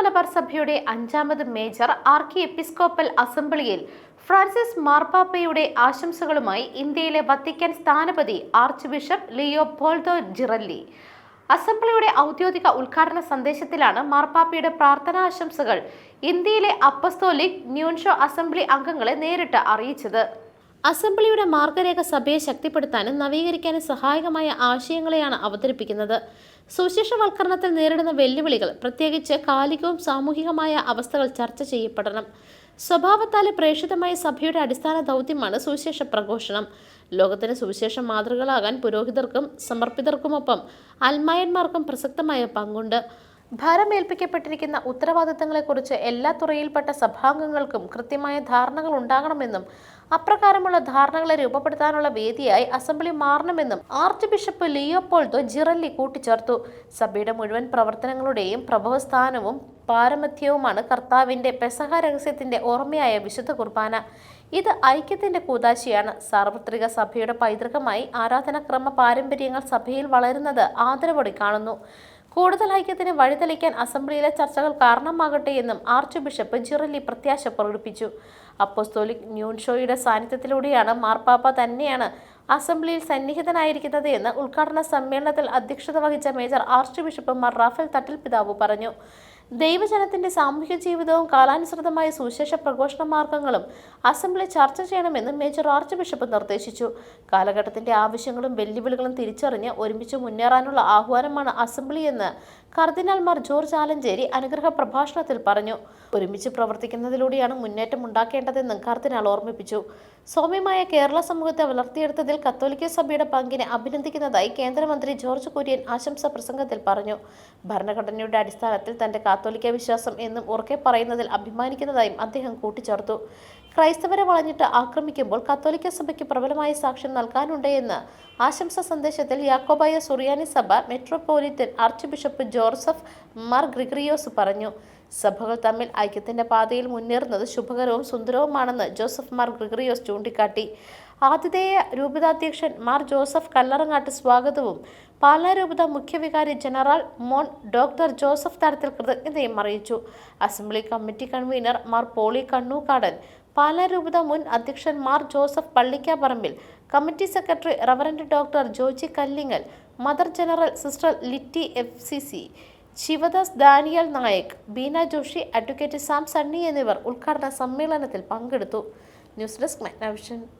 മലബാർ സഭയുടെ അഞ്ചാമത് major ആർക്കി episcopal അസംബ്ലിയിൽ ഫ്രാൻസിസ് മാർപ്പാപ്പയുടെ ആശംസകളുമായി ഇന്ത്യയിലെ വത്തിക്കാൻ സ്ഥാനപതി archbishop Leopoldo Girelli. അസംബ്ലിയുടെ ഔദ്യോഗിക ഉദ്ഘാടന സന്ദേശത്തിലാണ് മാർപ്പാപ്പയുടെ പ്രാർത്ഥനാ ആശംസകൾ ഇന്ത്യയിലെ അപ്പസ്തോലിക് ന്യൂൻഷോ അസംബ്ലി അംഗങ്ങളെ നേരിട്ട് അറിയിച്ചത്. അസംബ്ലിയുടെ മാർഗരേഖ സഭയെ ശക്തിപ്പെടുത്താനും നവീകരിക്കാനും സഹായകമായ ആശയങ്ങളെയാണ് അവതരിപ്പിക്കുന്നത്. സുശേഷവൽക്കരണത്തിൽ നേരിടുന്ന വെല്ലുവിളികൾ പ്രത്യേകിച്ച് കാലികവും സാമൂഹികമായ അവസ്ഥകൾ ചർച്ച ചെയ്യപ്പെടണം. സ്വഭാവത്താൽ പ്രേക്ഷിതമായ സഭയുടെ അടിസ്ഥാന ദൗത്യമാണ് സുവിശേഷ പ്രഘോഷണം. ലോകത്തിന് സുവിശേഷ മാതൃകളാകാൻ പുരോഹിതർക്കും സമർപ്പിതർക്കുമൊപ്പം അൽമായന്മാർക്കും പ്രസക്തമായ പങ്കുണ്ട്. ഭാരമേൽപ്പിക്കപ്പെട്ടിരിക്കുന്ന ഉത്തരവാദിത്തങ്ങളെക്കുറിച്ച് എല്ലാ തുറയിൽപ്പെട്ട സഭാംഗങ്ങൾക്കും കൃത്യമായ ധാരണകൾ ഉണ്ടാകണമെന്നും അപ്രകാരമുള്ള ധാരണകളെ രൂപപ്പെടുത്താനുള്ള വേദിയായി അസംബ്ലി മാറണമെന്നും ആർച്ച് ബിഷപ്പ് ലിയോപോൾദോ ജിറല്ലി കൂട്ടിച്ചേർത്തു. സഭയുടെ മുഴുവൻ പ്രവർത്തനങ്ങളുടെയും പ്രഭവസ്ഥാനവും പാരമധ്യവുമാണ് കർത്താവിന്റെ പെസഹ രഹസ്യത്തിന്റെ ഓർമ്മയായ വിശുദ്ധ കുർബാന. ഇത് ഐക്യത്തിന്റെ കൂതാശിയാണ്. സാർവത്രിക സഭയുടെ പൈതൃകമായി ആരാധനാക്രമ പാരമ്പര്യങ്ങൾ സഭയിൽ വളരുന്നത് ആദരവോടെ കാണുന്നു. കൂടുതൽ ഐക്യത്തിന് വഴിതെളിക്കാൻ അസംബ്ലിയിലെ ചർച്ചകൾ കാരണമാകട്ടെ എന്നും ആർച്ച് ബിഷപ്പ് ജിറലി പ്രത്യാശ പ്രകടിപ്പിച്ചു. അപ്പോസ്തോലിക് ന്യൂൻഷോയുടെ സാന്നിധ്യത്തിലൂടെയാണ് മാർപ്പാപ്പ തന്നെയാണ് അസംബ്ലിയിൽ സന്നിഹിതനായിരിക്കുന്നത് എന്ന് ഉദ്ഘാടന സമ്മേളനത്തിൽ അധ്യക്ഷത വഹിച്ച major archbishop Mar Raphael Thattil പിതാവ് പറഞ്ഞു. ദൈവജനത്തിന്റെ സാമൂഹ്യ ജീവിതവും കാലാനുസൃതമായ സുവിശേഷ പ്രഘോഷണ മാർഗങ്ങളും അസംബ്ലി ചർച്ച ചെയ്യണമെന്നും മേജർ ആർച്ച് ബിഷപ്പ് നിർദ്ദേശിച്ചു. കാലഘട്ടത്തിന്റെ ആവശ്യങ്ങളും വെല്ലുവിളികളും തിരിച്ചറിഞ്ഞ് ഒരുമിച്ച് മുന്നേറാനുള്ള ആഹ്വാനമാണ് അസംബ്ലി എന്ന് കർദിനാൾ മാർ ജോർജ് ആലഞ്ചേരി അനുഗ്രഹ പ്രഭാഷണത്തിൽ പറഞ്ഞു. ഒരുമിച്ച് പ്രവർത്തിക്കുന്നതിലൂടെയാണ് മുന്നേറ്റം ഉണ്ടാക്കേണ്ടതെന്നും കർദിനാൾ ഓർമ്മിപ്പിച്ചു. സൗമ്യമായ കേരള സമൂഹത്തെ വളർത്തിയെടുത്തതിൽ കത്തോലിക്ക സഭയുടെ പങ്കിനെ അഭിനന്ദിക്കുന്നതായി കേന്ദ്രമന്ത്രി ജോർജ് കുര്യൻ ആശംസ പ്രസംഗത്തിൽ പറഞ്ഞു. ഭരണഘടനയുടെ അടിസ്ഥാനത്തിൽ തന്റെ കാത്തോലിക്ക വിശ്വാസം എന്നും ഉറക്കെ പറയുന്നതിൽ അഭിമാനിക്കുന്നതായും അദ്ദേഹം കൂട്ടിച്ചേർത്തു. ക്രൈസ്തവരെ വളഞ്ഞിട്ട് ആക്രമിക്കുമ്പോൾ കത്തോലിക്ക സഭയ്ക്ക് പ്രബലമായ സാക്ഷ്യം നൽകാനുണ്ട് എന്ന് ആശംസ സന്ദേശത്തിൽ യാക്കോബായ സുറിയാനി സഭ metropolitan archbishop Joseph Mar Gregorios പറഞ്ഞു. സഭകൾ തമ്മിൽ ഐക്യത്തിന്റെ പാതയിൽ മുന്നേറുന്നത് ശുഭകരവും സുന്ദരവുമാണെന്ന് ജോസഫ് മാർ ഗ്രിഗ്രിയോസ് ചൂണ്ടിക്കാട്ടി. ആതിഥേയ രൂപതാധ്യക്ഷൻ മാർ ജോസഫ് കല്ലറങ്ങാട്ട് സ്വാഗതവും പാലാ രൂപത മുഖ്യവികാരി general Mon doctor Joseph Tharathil കൃതജ്ഞതയും അറിയിച്ചു. Assembly committee convener Mar Poly Kannookadan Pala രൂപത മുൻ അധ്യക്ഷൻ Mar Joseph Pallikkaparampil committee secretary reverend doctor Joji Kallingal mother general sister Litty F C C Sivadas Daniel Nayak Beena Joshi advocate Sam Sunny എന്നിവർ ഉദ്ഘാടന സമ്മേളനത്തിൽ പങ്കെടുത്തു. News desk Megnavision.